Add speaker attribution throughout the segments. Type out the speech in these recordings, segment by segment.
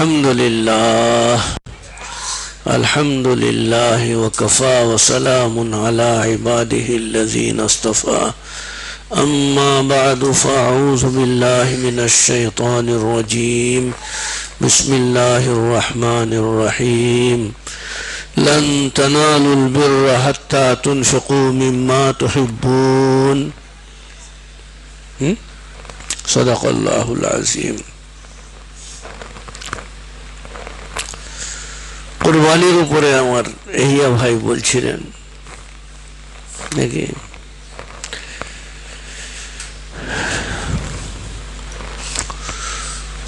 Speaker 1: الحمد لله. الحمد لله وكفى وسلام على عباده الذين اصطفى. أما بعد فأعوذ بالله من الشيطان الرجيم. بسم الله الرحمن الرحيم. لن تنالوا البر حتى تنفقوا مما تحبون? صدق الله العظيم. কোরবানির উপরে আমার এহিয়া ভাই বলছিলেন। নাকি?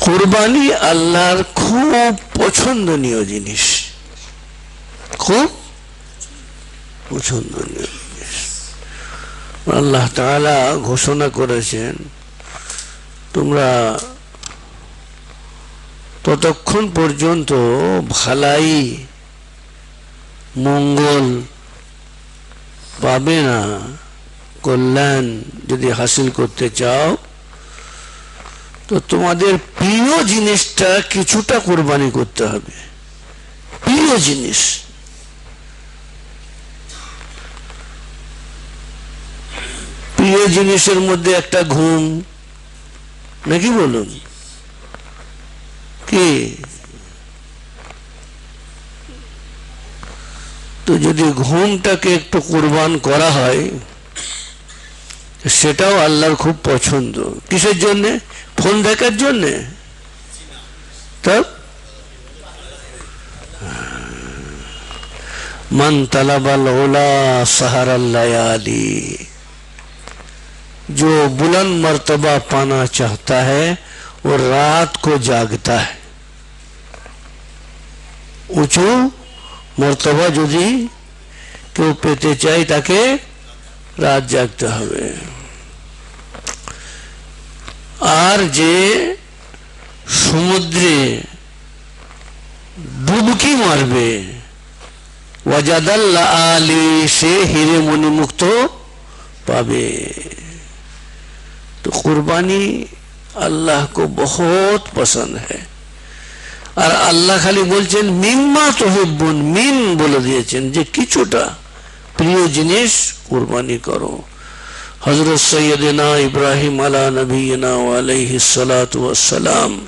Speaker 1: কোরবানি আল্লাহর খুব পছন্দনীয় জিনিস। খুব পছন্দনীয় জিনিস। আল্লাহ তাআলা ঘোষণা করেছেন, তোমরা ততক্ষণ পর্যন্ত ভালাই মঙ্গল পাবে না, কল্যাণ যদি হাসিল করতে চাও, তো তোমাদের প্রিয় জিনিসটা কিছুটা কোরবানি করতে হবে। প্রিয় জিনিস। প্রিয় জিনিসের মধ্যে একটা ঘুম, নাকি বলুন? কি তো যদি ঘুমটাকে একটু কোরবান করা হয় সেটাও আল্লাহর খুব পছন্দ কিসের জন্য ফোন দেখার জন্য তব मन तलबल ओला सहर लयाली जो बुलंद मर्तबा पाना चाहता है वो रात को जागता है উঁচু মর্তবা যদি কেউ পেতে চাই তাকে রাত জাগতে হবে আর যে সমুদ্রে ডুবকি মারবে ওয়াজাদাল্লা আলী সে হিরে মণিমুক্ত পাবে तो कुर्बानी अल्लाह को बहुत पसंद है আর আল্লাহ খালি বলছেন, মিম্মা তোহিবুন মিন বলে দিয়েছেন যে কিছুটা প্রিয় জিনিস কুরবানি করো। হজরত সৈয়দিনা ইব্রাহিম আলা নবীনা আলাইহি সালাতু ওয়াসসালাম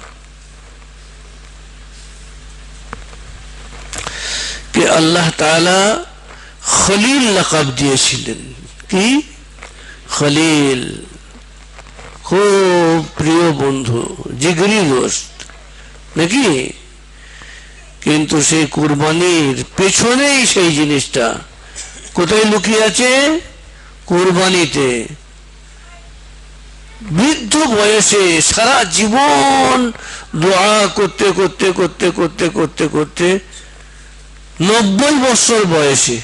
Speaker 1: কে আল্লাহ তাআলা খলিল লকব দিয়েছিলেন। কি? খলিল। খুব প্রিয় বন্ধু, জিগরি দোস্ত। নাকি? কিন্তু সেই কুরবানির পেছনেই সেই জিনিসটা। কোথায় লুকিয়ে আছে? কুরবানিতে। বৃদ্ধ বয়সে সারা জীবন দোয়া করতে করতে করতে করতে করতে করতে নব্বই বছর বয়সে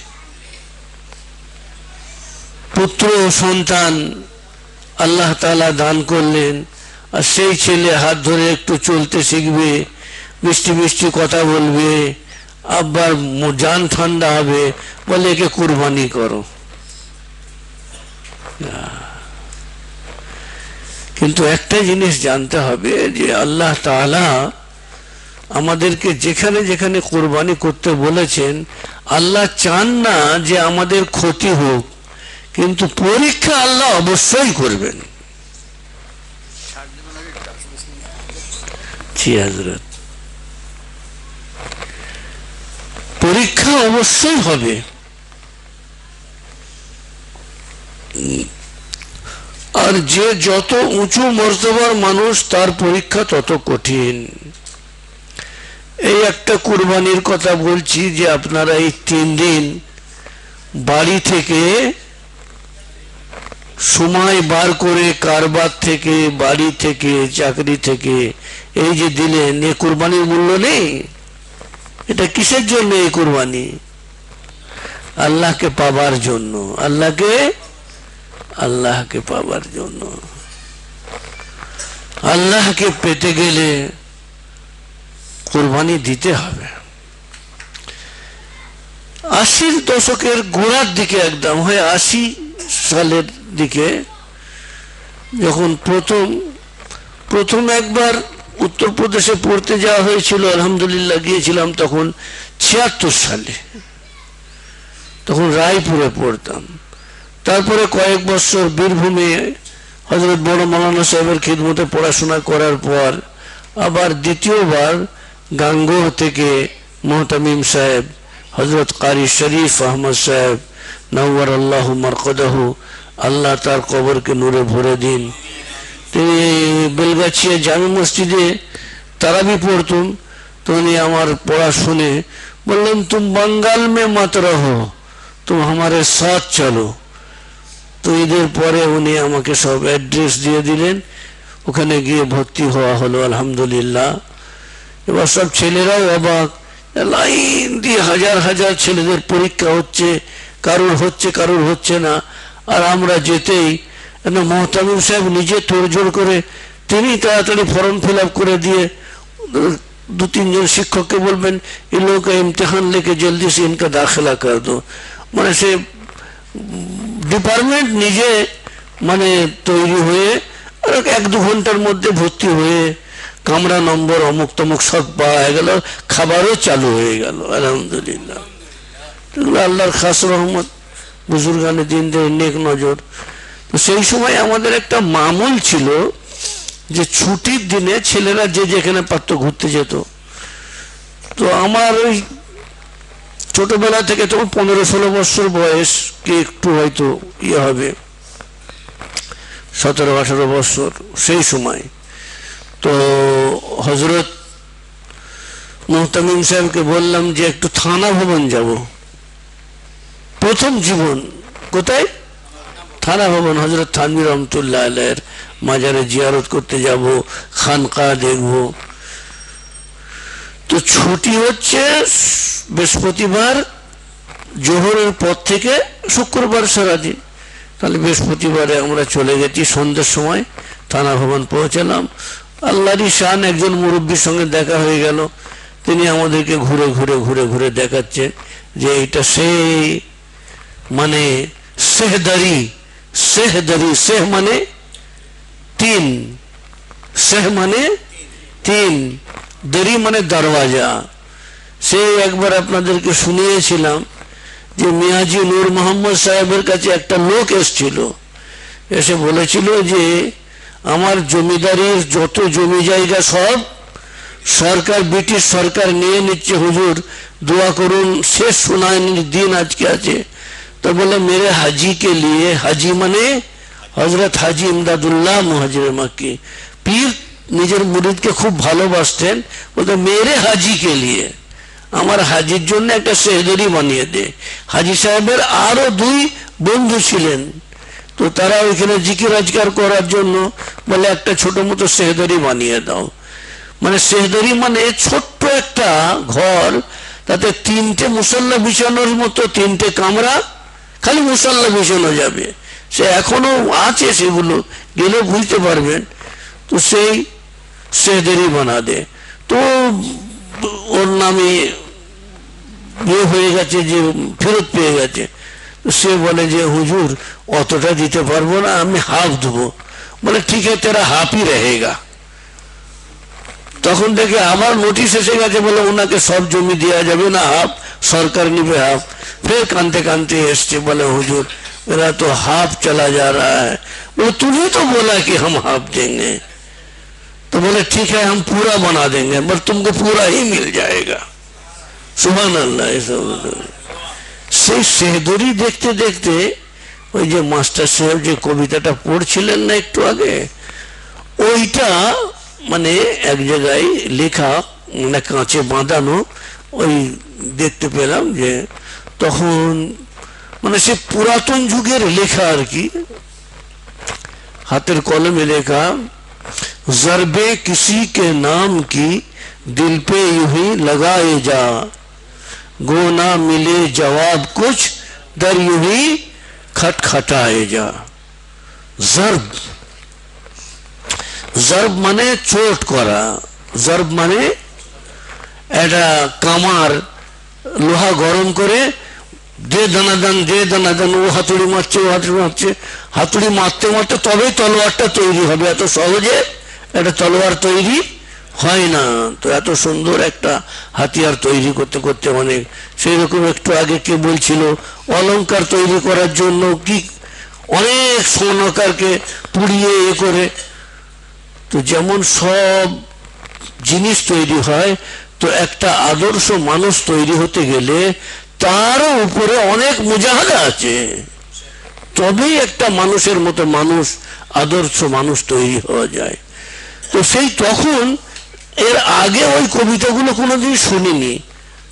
Speaker 1: পুত্র সন্তান আল্লাহ তালা দান করলেন। আর সেই ছেলে হাত ধরে একটু চলতে শিখবে, মিষ্টি মিষ্টি কথা বলবে আবার যান ঠান্ডা হবে, বলে একে কুরবানি করো। কিন্তু একটা জিনিস জানতে হবে যে আল্লাহ তাআলা আমাদেরকে যেখানে যেখানে কোরবানি করতে বলেছেন, আল্লাহ চান না যে আমাদের ক্ষতি হোক, কিন্তু পরীক্ষা আল্লাহ অবশ্যই করবেন। জি হজরত পরীক্ষা অবশ্যই হবে। আর যে যত উঁচু মর্তবার মানুষ, তার পরীক্ষা তত কঠিন। এই একটা কুরবানির কথা বলছি যে আপনারা এই তিন দিন বাড়ি থেকে সময় বার করে কারবার থেকে, বাড়ি থেকে, চাকরি থেকে, এই যে দিলেন, এ কোরবানির মূল্য নেই? এটা কিসের জন্য এই কোরবানি? আল্লাহকে পাবার জন্য। আল্লাহকে? আল্লাহকে পাবার জন্য। আল্লাহকে পেতে গেলে কোরবানি দিতে হবে। আশির দশকের গোড়ার দিকে একদম হয় আশি সালের দিকে যখন প্রথম প্রথম একবার উত্তরপ্রদেশে পড়তে যাওয়া হয়েছিল, আলহামদুলিল্লাহ গিয়েছিলাম তখন ছিয়াত্তর সালে। তখন রায়পুরে পড়তাম। তারপরে কয়েক বছর বীরভূমে হজরত বড় মৌলানা সাহেবের খিদমতে পড়াশোনা করার পর আবার দ্বিতীয়বার গাঙ্গোর থেকে মোহতামিম সাহেব হজরত কারি শরীফ আহমদ সাহেব নওয়ার আল্লাহ মারকদাহ, আল্লাহ তার কবরকে নূরে ভরে দিন। তিনি বেলগাছিয়া জামি মসজিদে তারাবি পড়তুম। তুমি আমার পড়া শুনে বললেন, তুম বাঙ্গাল মে মত রহো, তুম আমারে সাথ চলো। তো ঈদের পরে উনি আমাকে সব অ্যাড্রেস দিয়ে দিলেন। ওখানে গিয়ে ভর্তি হওয়া হলো, আলহামদুলিল্লাহ। এবার সব ছেলেরাও অবাক, লাইন দিয়ে হাজার হাজার ছেলেদের পরীক্ষা হচ্ছে কারোর হচ্ছে কারোর হচ্ছে না। আর আমরা যেতেই না সাহেব নিজে তোড়জোড় করে তিনি তাড়াতাড়ি ফর্ম ফিল করে দিয়ে, দু তিনজন শিক্ষককে বলবেন এই লোক ইমতিহান লেকে জলদি সে ইনকা দাখিলা কর দো। মানে সে ডিপার্টমেন্ট নিজে মানে তৈরি হয়ে এক দু ঘণ্টার মধ্যে ভর্তি হয়ে কামরা নম্বর অমুক তমুক সব পাওয়া গেল, খাবারও চালু হয়ে গেল, আলহামদুলিল্লাহ। আল্লাহর খাস রহমত। বুজুর্গানে দিন দেয় নেক নজর। তো সেই সময় আমাদের একটা মামুল ছিল যে ছুটির দিনে ছেলেরা যে যেখানে পারতো ঘুরতে যেত। তো আমার ওই ছোটবেলা থেকে তখন পনেরো ষোলো বছর বয়স, কি একটু হয়তো ইয়ে হবে। সতেরো, আঠেরো বছর সেই সময়। তো হজরত মোহতামিম সাহেবকে বললাম যে একটু থানা ভবন যাব। প্রথম জীবন কোথায়? থানা ভবন হজরত থানবির রহমতুল্লাহ আলের মাজারে জিয়ারত করতে যাব, খানকা দেখব। তো ছুটি হচ্ছে বৃহস্পতিবার, জোহরের পর থেকে শুক্রবার সারাদিন। তাহলে বৃহস্পতিবারে আমরা চলে গেছি, সন্ধ্যের সময় থানা ভবন পৌঁছালাম। আল্লাহরই শান, একজন মুরব্বীর সঙ্গে দেখা হয়ে গেল। তিনি আমাদেরকে ঘুরে ঘুরে ঘুরে ঘুরে দেখাচ্ছে যে এটা সেই মানে সেহদারি সেহদারি, সেহ মানে তিন, সেহ মানে তিন, দরি মানে দরওয়াজা। সে একবার আপনাদেরকে শুনিয়েছিলাম যে মিয়াজি নূর মোহাম্মদ সাহেবের কাছে একটা লোক এসছিল, এসে বলেছিল যে, আমার জমিদারির যত জমি জায়গা সব সরকার, ব্রিটিশ সরকার নিয়ে নিচ্ছে। হুজুর, দোয়া করুন, শেষ শুনানি দিন আজকে আছে। তো বলে মেরে হাজি কে লিয়ে হাজি মানে হজরত হাজি ইমদাদুল্লাহ মুহাজির মাক্কি পীর নিজের মুরিদকে খুব ভালোবাসতেন বলতে মেরে হাজি কে লিয়ে আমার হাজির জন্য একটা সেহদরি বানিয়ে দে। হাজি সাহেবের আরও দুই বন্ধু ছিলেন। তো তারা ওইখানে জিকির আজকার করার জন্য বলে, একটা ছোট মতো সেহদরি বানিয়ে দাও। মানে সেহদরি মানে ছোট্ট একটা ঘর, তাতে তিনটে মুসল্লা বিছানোর মতো তিনটে কামরা খালি মুসল্লা ভীষণে যাবে সে এখনো আছে সেগুলো গেলে বুঝতে পারবেন তো সেই সেদেরই বানা দে তো ওর নামে বিয়ে হয়ে গেছে যে ফেরত পেয়ে গেছে সে বলে যে হুজুর অতটা দিতে পারবো না আমি হাফ দেবো বলে ঠিক আছে তেরা হাফই রহেগা তখন থেকে আবার নোটিশ এসে গেছে বলে ওনাকে সব জমি দেওয়া যাবে না হাফ সরকার নিবে হাফ ফের কানতে কানতে এসছে বলে হুজুর मेरा तो हाफ चला जा रहा है बोले तूने तो बोला कि हम हाफ देंगे तो बोले ठीक है हम पूरा बना देंगे पर तुमको पूरा ही मिल जाएगा সুবাহ আল্লাহ এসব সেই সেহদরি দেখতে দেখতে ওই যে মাস্টার সাহেব যে কবিতাটা পড়ছিলেন না একটু আগে ওইটা মানে এক জায়গায় লেখা মানে কাঁচে বাঁধানো ওই দেখতে পেলাম যে তখন মানে সে পুরাতন যুগের লেখা আর কি হাতের কলমে লেখা জরবে किसी के नाम की दिल पे यूं ही लगाए जा गो ना मिले जवाब कुछ दर यूं ही खटखटाए जा জর্ব জর্ব মানে চোট করা জর্ব মানে একটা কামার লোহা গরম করে দে দানাদান দে দানাদান, ও হাতুড়ি মারছে, ও হাতুড়ি মারছে। হাতুড়ি মারতে মারতে তবেই তলোয়ারটা তৈরি হবে। এত সহজে একটা তলোয়ার তৈরি হয় না। তো এত সুন্দর একটা হাতিয়ার তৈরি করতে করতে অনেক সেই রকম একটু আগে কে বলছিল অলঙ্কার তৈরি করার জন্য কি অনেক স্বর্ণকারকে পুড়িয়ে এ করে। তো যেমন সব জিনিস তৈরি হয়, তো একটা আদর্শ মানুষ তৈরি হতে গেলে তারও উপরে অনেক মুজাহাদা আছে। তবেই একটা মানুষের মতো মানুষ, আদর্শ মানুষ তৈরি হওয়া যায়। তো সেই তখন এর আগে ওই কবিতাগুলো কোনোদিন শুনিনি।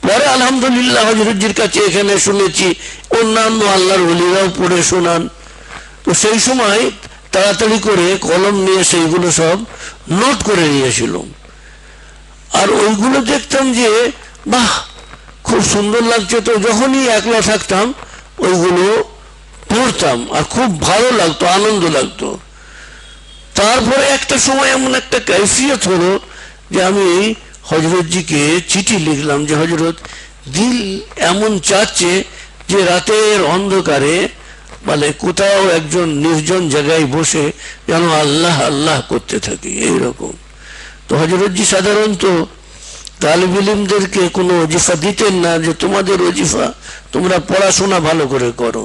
Speaker 1: পরে আলহামদুলিল্লাহ হজরতজির কাছে এখানে শুনেছি, অন্যান্য আল্লাহর হলিরাও পড়ে শোনান। তো সেই সময় তাড়াতাড়ি করে কলম নিয়ে সেইগুলো সব নোট করে নিয়েছিলাম। আর ওইগুলো দেখতাম যে, বাহ! খুব সুন্দর লাগছে তো যখনই একলা থাকতাম, ওইগুলো পড়তাম আর খুব ভালো লাগতো, আনন্দ লাগতো। তারপরে একটা সময় এমন একটা ক্যাফিয়ত হলো যে আমি হজরতজিকে চিঠি লিখলাম যে, হজরত, দিল এমন চাচ্ছে যে রাতের অন্ধকারে মানে কোথাও একজন নির্জন জায়গায় বসে যেন আল্লাহ আল্লাহ করতে থাকি, এইরকম। তো হজরতজি সাধারণত তালিব ইলিমদেরকে কোনো অজিফা দিতেন না যে তোমাদের ওজিফা, তোমরা পড়াশোনা ভালো করে করো।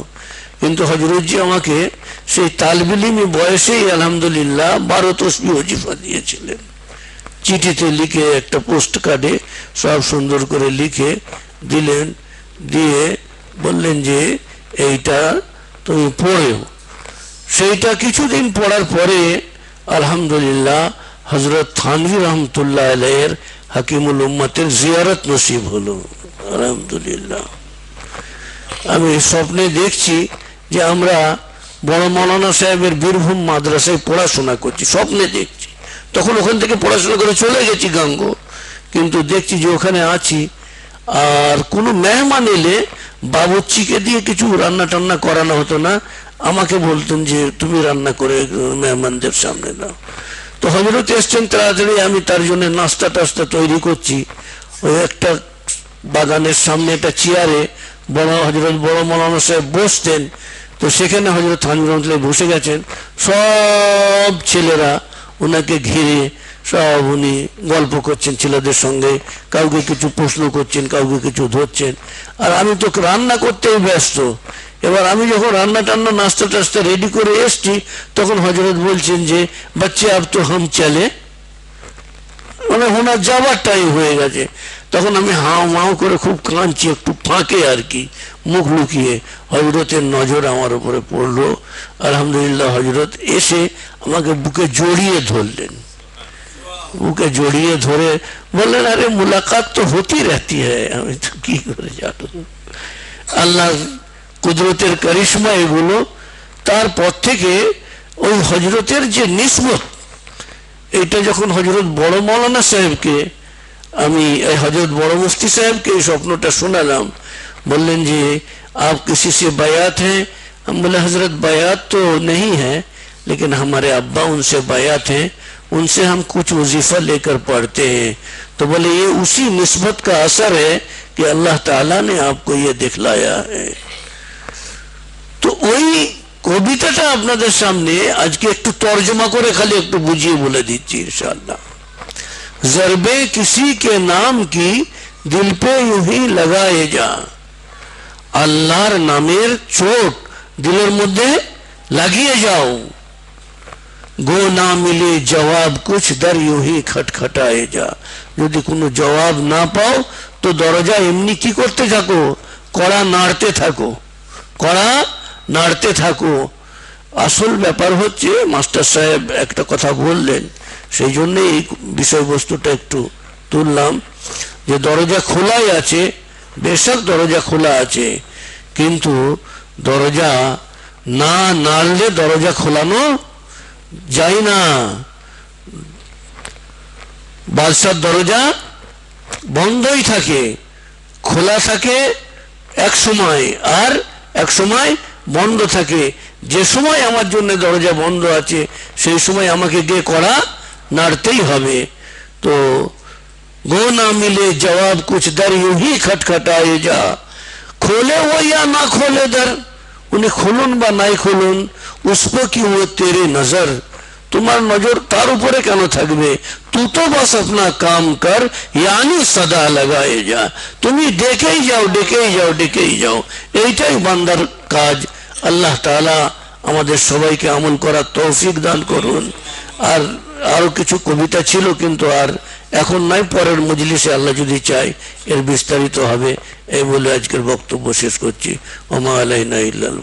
Speaker 1: কিন্তু হজরতজি আমাকে সেই তালবিলিমি বয়সেই আলহামদুলিল্লাহ বারো তসবি ওজিফা দিয়েছিলেন। চিঠিতে লিখে একটা পোস্ট কার্ডে সব সুন্দর করে লিখে দিলেন, দিয়ে বললেন যে, এইটা তুমি পড়েও। সেইটা কিছুদিন পড়ার পরে আলহামদুলিল্লাহ হজরত থানভি রহমতুল্লাহ আলহের হাকিমুল উম্মতের জিয়ারত নসিব হলো। আলহামদুলিল্লাহ। আমি স্বপ্নে দেখছি যে আমরা বড় মৌলানা সাহেবের বীরভূম মাদ্রাসায় পড়াশোনা করছি, স্বপ্নে দেখছি। তখন ওখান থেকে পড়াশোনা করে চলে গেছি গাঙ্গ, কিন্তু দেখছি যে ওখানে আছি, আর কোনো মেহমান এলে বাবুচ্চিকে দিয়ে কিছু রান্না টান্না করানো হতো না। আমাকে বলতেন যে, তুমি রান্না করে মেহমানদের সামনে দাও তো হজরত এসছেন তাড়াতাড়ি, আমি তার জন্য নাস্তা টাস্তা তৈরি করছি। ওই একটা বাগানের সামনে একটা চেয়ারে বড় হজরত বড় মৌলানা সাহেব বসতেন। তো সেখানে হজরত থানবির রহমতুল্লাহ বসে গেছেন। সব ছেলেরা ওনাকে ঘিরে সব উনি গল্প করছেন ছেলেদের সঙ্গে। কাউকে কিছু প্রশ্ন করছেন, কাউকে কিছু ধরছেন। আর আমি তো রান্না করতেই ব্যস্ত। এবার আমি যখন রান্না টান্না, নাস্তা টাস্তা রেডি করে এসছি, তখন হজরত বলছেন যে, বাচ্চা আপ তো হাম চলে। মানে ওনার যাবার টাইম হয়ে গেছে। তখন আমি হাও মাও করে খুব কাঁদছি, একটু ফাঁকে আর কি, মুখ লুকিয়ে। হজরতের নজর আমার উপরে পড়ল। আলহামদুলিল্লাহ হজরত এসে আমাকে বুকে জড়িয়ে ধরলেন। বুকে জড়িয়ে ধরে বললেন, আরে, মুলাকাত তো হতেই রাতি হ্যাঁ আমি তো কি করে জানো আল্লাহ কুদরতের কারিশমা এগুলো তারপর থেকে ওই হজরতের যে নিসবত এটা যখন হজরত বড় মৌলানা সাহেবকে আমি এই হজরত বড় মুফতি সাহেবকে এই স্বপ্নটা শোনালাম বললেন যে आप किसी से बयात हैं हम बोले हजरत बयात तो नहीं है लेकिन हमारे अब्बा उनसे बयात हैं उनसे हम कुछ वजीफा लेकर पढ़ते हैं तो बोले ये उसी निस्बत का असर है कि अल्लाह ताला ने आपको ये दिखलाया है তো ওই কবিতাটা আপনাদের সামনে আজকে একটু তর্জমা করে খালি একটু বুঝিয়ে বলে দিচ্ছি, ইনশাআল্লাহ। জরবে কিসি কে নাম কি, দিল পে ইউ হি লাগায়ে যা। আল্লাহর নামের চোট দিলের মধ্যে লাগিয়ে যাও। গো না মিলে জবাব কুছ দর ইউ হি খটখটায়ে যা। যদি কোনো জবাব না পাও, তো দরজা এমনি কি করতে থাকো? কড়া নাড়তে থাকো। কড়া নাড়তে থাকো। আসল ব্যাপার হচ্ছে, মাস্টার সাহেব একটা কথা বললেন, সেই জন্য এই বিষয়বস্তুটা একটু তুললাম, যে দরজা খোলাই আছে বেশক দরজা খোলা আছে, কিন্তু দরজা না নাড়লে দরজা খোলানো যায় না। বাদশার দরজা বন্ধই থাকে, খোলা থাকে এক সময়, আর এক সময় বন্ধ থাকে যে সময় আমার জন্য দরজা বন্ধ আছে সেই সময় আমাকে গিয়ে করা নাড়তেই হবে তো গো না মিলে জবাব কুছ দর ইউ হি খটখটায়ে যা খোলে ও ইয়া না খোলে দর উনি খুলুন বা নাই খুলুন উসপো কি ও তেরে নজর তোমার নজর তার উপরে কেন থাকবে तू तो बस अपना काम कर यानी सदा लगाए जा তুমি ডেকেই যাও ডেকেই যাও ডেকেই যাও এইটাই বান্দার কাজ আল্লাহ তালা আমাদের সবাইকে আমল করার তৌফিক দান করুন। আর আরও কিছু কবিতা ছিল কিন্তু আর এখন নাই, পরের মজলিসে আল্লাহ যদি চায় এর বিস্তারিত হবে। এই বলে আজকের বক্তব্য শেষ করছি। ওমা আলাইনা ইল্লাল